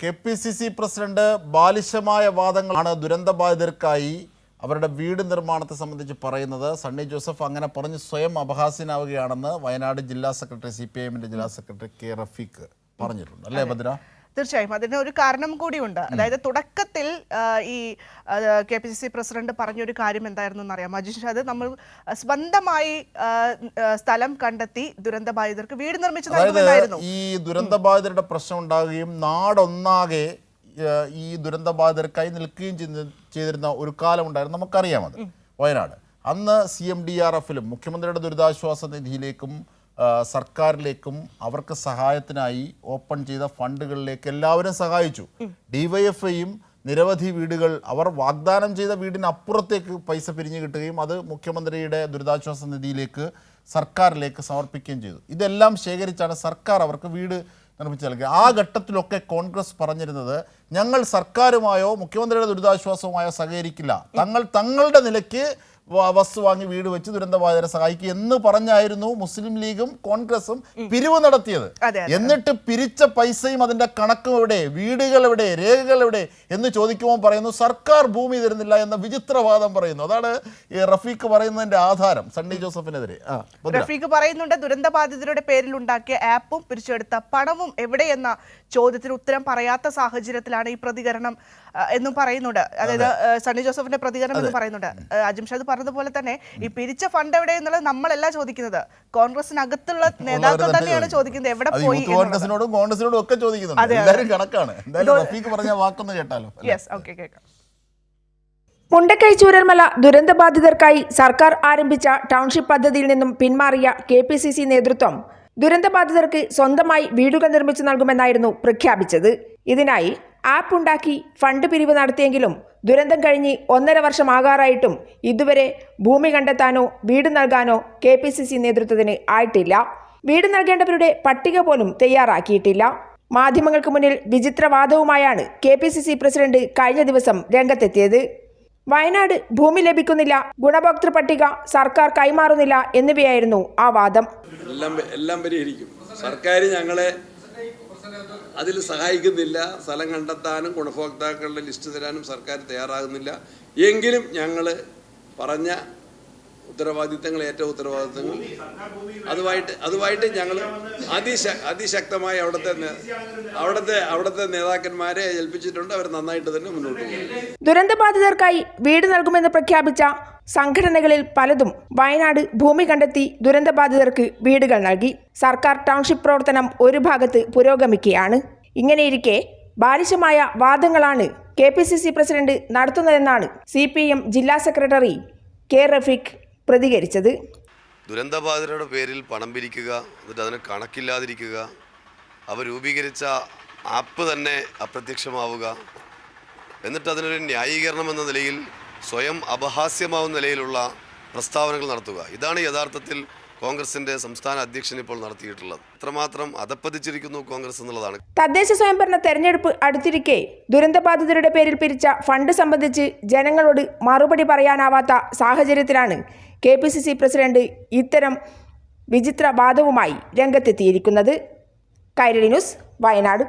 K P C C president ബാലിശമായ വാദങ്ങളാണ് ദുരന്തബാധിതർക്കായി അവരുടെ വീട് നിർമ്മാണത്തെ സംബന്ധിച്ച് പറയുന്നത്. സണ്ണി ജോസഫ് അങ്ങനെ പറഞ്ഞ് സ്വയം അപഹാസ്യനാവുകയാണെന്ന് വയനാട് ജില്ലാ സെക്രട്ടറി സി പി ജില്ലാ സെക്രട്ടറി കെ റഫീഖ് പറഞ്ഞിട്ടുണ്ട്. അല്ലേ ഭദ്ര? തീർച്ചയായും. അതിന് ഒരു കാരണം കൂടിയുണ്ട്. അതായത് തുടക്കത്തിൽ ഈ K P C C president പറഞ്ഞൊരു കാര്യം എന്തായിരുന്നു എന്നറിയാം മജീഷ് അത് നമ്മൾ സ്വന്തമായി സ്ഥലം കണ്ടെത്തി ദുരന്തബാധിതർക്ക് വീട് നിർമ്മിച്ചു ഈ ദുരന്ത ഈ ദുരന്തബാധിതരുടെ പ്രശ്നം ഉണ്ടാകുകയും നാടൊന്നാകെ ഈ ദുരന്തബാധിതർക്കായി നിൽക്കുകയും ചെയ്തിരുന്ന ഒരു കാലം ഉണ്ടായിരുന്നു. നമുക്കറിയാം അത്. വയനാട്. അന്ന് സി എം ഡി ആർ എഫിലും മുഖ്യമന്ത്രിയുടെ ദുരിതാശ്വാസ നിധിയിലേക്കും സർക്കാരിലേക്കും അവർക്ക് സഹായത്തിനായി ഓപ്പൺ ചെയ്ത ഫണ്ടുകളിലേക്ക് എല്ലാവരും സഹായിച്ചു. ഡിവൈഎഫ്ഐയും നിരവധി വീടുകൾ അവർ വാഗ്ദാനം ചെയ്ത വീടിനപ്പുറത്തേക്ക് പൈസ പിരിഞ്ഞു കിട്ടുകയും അത് മുഖ്യമന്ത്രിയുടെ ദുരിതാശ്വാസ നിധിയിലേക്ക് സർക്കാരിലേക്ക് സമർപ്പിക്കുകയും ചെയ്തു. ഇതെല്ലാം ശേഖരിച്ചാണ് സർക്കാർ അവർക്ക് വീട് നിർമ്മിച്ച് നൽകുക ആ ഘട്ടത്തിലൊക്കെ കോൺഗ്രസ് പറഞ്ഞിരുന്നത് ഞങ്ങൾ സർക്കാരുമായോ മുഖ്യമന്ത്രിയുടെ ദുരിതാശ്വാസവുമായോ സഹകരിക്കില്ല. തങ്ങൾ തങ്ങളുടെ നിലയ്ക്ക് വസ്തു വാങ്ങി വീട് വെച്ച് ദുരന്തബാധിതരെ സഹായിക്കുക എന്ന് പറഞ്ഞായിരുന്നു മുസ്ലിം ലീഗും കോൺഗ്രസും പിരിവ് നടത്തിയത്. എന്നിട്ട് പിരിച്ച പൈസയും അതിന്റെ കണക്കും എവിടെ? വീടുകൾ എവിടെ? രേഖകൾ എവിടെ? എന്ന് ചോദിക്കുമ്പോൾ പറയുന്നു സർക്കാർ ഭൂമി തരുന്നില്ല എന്ന വിചിത്രവാദം പറയുന്നു. അതാണ് ഈ റഫീഖ് പറയുന്നതിന്റെ ആധാരം സണ്ണി ജോസഫിനെതിരെ. റഫീഖ് പറയുന്നുണ്ട് ദുരന്തബാധിതരുടെ പേരിൽ ഉണ്ടാക്കിയ ആപ്പും പിരിച്ചെടുത്ത പണവും എവിടെയെന്ന ചോദ്യത്തിന് ഉത്തരം പറയാത്ത സാഹചര്യത്തിലാണ് ഈ പ്രതികരണം എന്നും പറയുന്നുണ്ട്. അതായത് സണ്ണി ജോസഫിന്റെ പ്രതികരണം എന്ന് പറയുന്നുണ്ട്. അജിംഷാദ് പറഞ്ഞതുപോലെ തന്നെ ഈ പിരിച്ച ഫണ്ട് എവിടെ എന്നുള്ളത് നമ്മളല്ല ചോദിക്കുന്നത്. കോൺഗ്രസിനകത്തുള്ള നേതാക്കൾ തന്നെയാണ് ചോദിക്കുന്നത്. എവിടെ പോയി കോൺഗ്രസിനോടും കോൺഗ്രസിനോടും ഒക്കെ ചോദിക്കുന്നുണ്ട്. എല്ലാവരും കണക്കാണ്. എന്തായാലും റഫീഖ് പറഞ്ഞ വാക്കൊന്ന് കേട്ടാലോ? യെസ് ഓക്കെ കേൾക്കാം. മുണ്ടക്കൈ ചൂരൽമല ദുരന്തബാധിതർക്കായി സർക്കാർ ആരംഭിച്ച ടൗൺഷിപ്പ് പദ്ധതിയിൽ നിന്നും പിന്മാറിയ കെ പി സി സി നേതൃത്വം ദുരന്തബാധിതർക്ക് സ്വന്തമായി വീടുകൾ നിർമ്മിച്ചു നൽകുമെന്നായിരുന്നു പ്രഖ്യാപിച്ചത്. ഇതിനായി ആപ്പ് ഉണ്ടാക്കി ഫണ്ട് പിരിവ് നടത്തിയെങ്കിലും ദുരന്തം കഴിഞ്ഞ് ഒന്നര വർഷമാകാറായിട്ടും ഇതുവരെ ഭൂമി കണ്ടെത്താനോ വീട് നൽകാനോ കെ പി സി സി നേതൃത്വത്തിന് ആയിട്ടില്ല. വീട് നൽകേണ്ടവരുടെ പട്ടിക പോലും തയ്യാറാക്കിയിട്ടില്ല. മാധ്യമങ്ങൾക്ക് മുന്നിൽ വിചിത്രവാദവുമായാണ് K P C C president കഴിഞ്ഞ ദിവസം രംഗത്തെത്തിയത്. വയനാട് ഭൂമി ലഭിക്കുന്നില്ല ഗുണഭോക്തൃ പട്ടിക സർക്കാർ കൈമാറുന്നില്ല എന്നിവയായിരുന്നു ആ വാദം. എല്ലാം എല്ലാം പരിഹരിക്കും സർക്കാർ ഞങ്ങളെ അതിൽ സഹായിക്കുന്നില്ല. സ്ഥലം കണ്ടെത്താനും ഗുണഭോക്താക്കളുടെ ലിസ്റ്റ് തരാനും സർക്കാർ തയ്യാറാകുന്നില്ല. എങ്കിലും ഞങ്ങൾ പറഞ്ഞ ഉത്തരവാദിത്തങ്ങൾ ഏറ്റവും ഉത്തരവാദിത്തങ്ങൾ അതുമായിട്ട് അതുമായിട്ട് ഞങ്ങൾ അതിശ അതിശക്തമായി അവിടുത്തെ അവിടുത്തെ അവിടുത്തെ നേതാക്കന്മാരെ ഏൽപ്പിച്ചിട്ടുണ്ട്. അവർ നന്നായിട്ട് തന്നെ മുന്നോട്ട് പോകും. ദുരന്തബാധിതർക്കായി വീട് നൽകുമെന്ന് പ്രഖ്യാപിച്ച സംഘടനകളിൽ പലതും വയനാട് ഭൂമി കണ്ടെത്തി ദുരന്തബാധിതർക്ക് വീടുകൾ നൽകി. സർക്കാർ ടൗൺഷിപ്പ് പ്രവർത്തനം ഒരു ഭാഗത്ത് പുരോഗമിക്കുകയാണ്. ഇങ്ങനെയിരിക്കെ ബാലിശമായ വാദങ്ങളാണ് K P C C president നടത്തുന്നതെന്നാണ് C P M ജില്ലാ സെക്രട്ടറി കെ റഫീഖ് പ്രതികരിച്ചത്. ദുരന്തബാധിതരുടെ പേരിൽ പണം പിരിക്കുക എന്നിട്ട് അതിന് കണക്കില്ലാതിരിക്കുക അവർ രൂപീകരിച്ച ആപ്പ് തന്നെ അപ്രത്യക്ഷമാവുക എന്നിട്ട് അതിനൊരു ന്യായീകരണം എന്ന നിലയിൽ സ്വയം അപഹാസ്യമാവുന്ന നിലയിലുള്ള പ്രസ്താവനകൾ നടത്തുക. ഇതാണ് യഥാർത്ഥത്തിൽ കോൺഗ്രസിന്റെ സംസ്ഥാന അധ്യക്ഷൻ ഇപ്പോൾ നടത്തിയിട്ടുള്ളത്. എത്രമാത്രം അധപ്പതിച്ചിരിക്കുന്നു കോൺഗ്രസ് എന്നുള്ളതാണ്. തദ്ദേശ സ്വയംഭരണ തെരഞ്ഞെടുപ്പ് അടുത്തിരിക്കെ ദുരന്തബാധിതരുടെ പേരിൽ പിരിച്ച ഫണ്ട് സംബന്ധിച്ച് ജനങ്ങളോട് മറുപടി പറയാനാവാത്ത സാഹചര്യത്തിലാണ് K P C C president ഇത്തരം വിചിത്ര വാദവുമായി രംഗത്തെത്തിയിരിക്കുന്നത്. കൈരളി ന്യൂസ് വയനാട്.